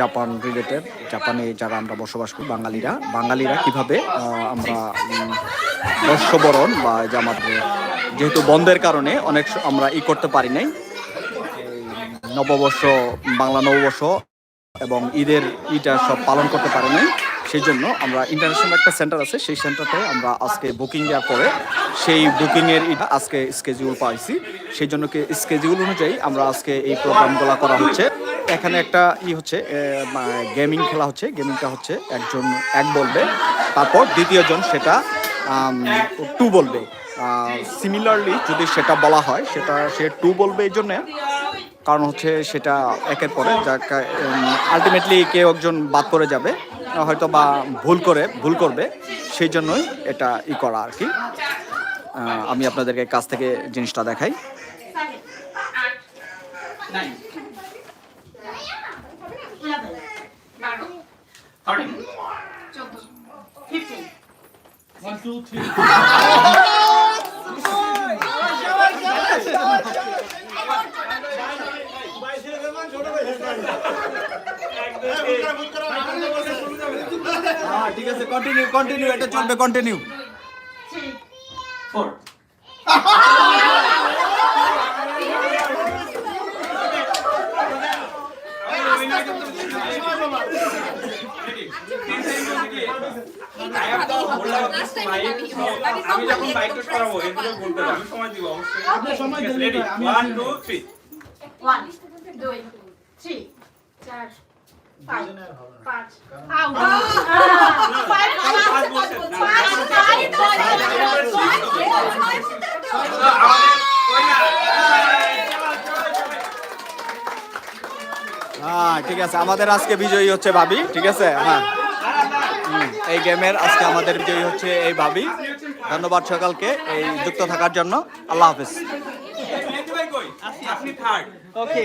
Japan related জাপানে যারা আমরা বসবাস করি, বাঙালিরা বাঙালিরা কীভাবে আমরা বর্ষবরণ বা যে আমাদের যেহেতু বন্ধের কারণে অনেক আমরা ই করতে পারি নাই। নববর্ষ, বাংলা নববর্ষ এবং ঈদের ইটা সব পালন করতে পারি নাই। সেই জন্য আমরা ইন্টারন্যাশনাল একটা সেন্টার আছে, সেই সেন্টারতে আমরা আজকে বুকিং দেওয়ার পরে সেই বুকিংয়ের ইটা আজকে স্কেজিউল পাইছি। সেই জন্য কি স্কেজিউল অনুযায়ী আমরা আজকে এই প্রোগ্রামগুলো করা হচ্ছে। এখানে একটা ই হচ্ছে গেমিং খেলা হচ্ছে। গেমিংটা হচ্ছে একজন, এক বলবে, তারপর দ্বিতীয়জন সেটা টু বলবে। সিমিলারলি যদি সেটা বলা হয়, সেটা, সে টু বলবে এই জন্যে। কারণ হচ্ছে সেটা একের পরে যা আলটিমেটলি কেউ একজন বাদ করে যাবে হয়তো বা ভুল করে ভুল করবে সেই জন্যই এটা ই করা আর কি। আমি আপনাদেরকে কাছ থেকে জিনিসটা দেখাই। হ্যাঁ ঠিক আছে কন্টিনিউ কন্টিনিউ এটা চলবে কন্টিনিউ আমি যখন বাইক করাবো এগুলো বলতে আমি সময় দিব অবশ্যই সময় দিন রেডি 1 2 3 1 2 3 ঠিক আছে আমাদের আজকে বিজয়ী হচ্ছে ভাবি ঠিক আছে হ্যাঁ হুম, এই গেমের আজকে আমাদের বিজয়ী হচ্ছে এই ভাবি ধন্যবাদ সকালকে এই যুক্ত থাকার জন্য আল্লাহ হাফিজ আপনি থার্ড ওকে